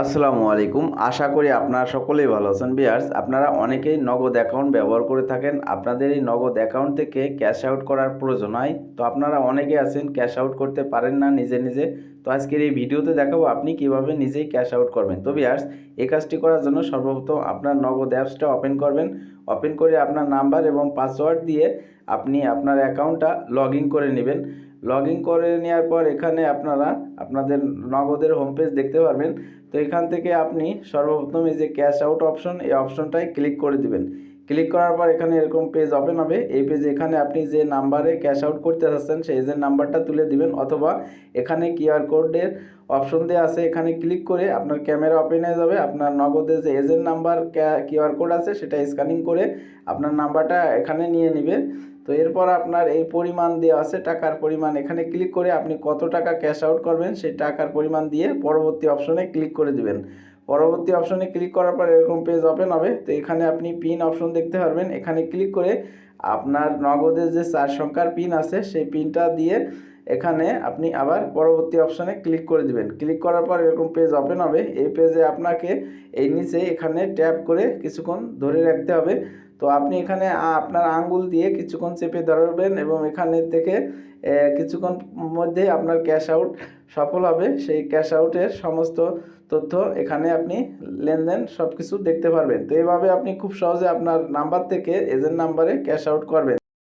আসসালামু আলাইকুম। আশা করি আপনারা সকলেই ভালো আছেন। বিয়ার্স আপনারা অনেকেই নগদ অ্যাকাউন্ট ব্যবহার করে থাকেন। আপনাদের এই নগদ অ্যাকাউন্ট থেকে ক্যাশ আউট করার প্রয়োজন হয়। তো আপনারা অনেকে আছেন, ক্যাশ আউট করতে পারেন না নিজে নিজে। তো আজকের এই ভিডিওতে দেখাবো আপনি কীভাবে নিজেই ক্যাশ আউট করবেন। তো বিয়ার্স এই কাজটি করার জন্য সর্বপ্রথম আপনার নগদ অ্যাপসটা ওপেন করবেন। ওপেন করে আপনার নাম্বার এবং পাসওয়ার্ড দিয়ে আপনি আপনার অ্যাকাউন্টটা লগ ইন করে নেবেন। লগ ইন করে নেওয়ার পর এখানে আপনারা আপনাদের নগদের হোম পেজ দেখতে পারবেন। তো এখান থেকে আপনি সর্বপ্রথম এই যে ক্যাশ আউট অপশন এই অপশনটায় ক্লিক করে দিবেন। ক্লিক করার পর এখানে এরকম পেজ ওপেন হবে। এই পেজ এখানে আপনি যে নাম্বারে ক্যাশ আউট করতে চাচ্ছেন সেই এজেন্ট নাম্বারটা তুলে দিবেন অথবা এখানে কিউআর কোডের অপশন দেওয়া আছে, এখানে ক্লিক করে আপনার ক্যামেরা ওপেন হয়ে যাবে। আপনার নগদে যে এজেন্ট নাম্বার কিউআর কোড আছে, সেটা স্ক্যানিং করে আপনার নাম্বারটা এখানে নিয়ে নিবে। তো এরপর আপনার এই পরিমাণ দেওয়া আছে, টাকার পরিমাণ, এখানে ক্লিক করে আপনি কত টাকা ক্যাশ আউট করবেন, সেই টাকার পরিমাণ দিয়ে পরবর্তী অপশনে ক্লিক করে দিবেন। পরবর্তী অপশনে ক্লিক করার পর এরকম পেজ ওপেন হবে। তো এখানে আপনি পিন অপশন দেখতে পারবেন। এখানে ক্লিক করে আপনার নগদের যে চার সংখ্যার পিন আছে, সেই পিনটা দিয়ে এখানে আপনি আবার পরবর্তী অপশানে ক্লিক করে দিবেন। ক্লিক করার পর এরকম পেজ ওপেন হবে। এই পেজে আপনাকে এই নিচে এখানে ট্যাপ করে কিছুক্ষণ ধরে রাখতে হবে। তো আপনি এখানে আপনার আঙ্গুল দিয়ে কিছুক্ষণ চেপে ধরবেন এবং এখানের থেকে কিছুক্ষণ মধ্যে আপনার ক্যাশ আউট সফল হবে। সেই ক্যাশ আউটের সমস্ত তথ্য এখানে আপনি লেনদেন সব কিছু দেখতে পারবেন। তো এভাবে আপনি খুব সহজে আপনার নাম্বার থেকে এজেন্ট নাম্বারে ক্যাশ আউট করবেন।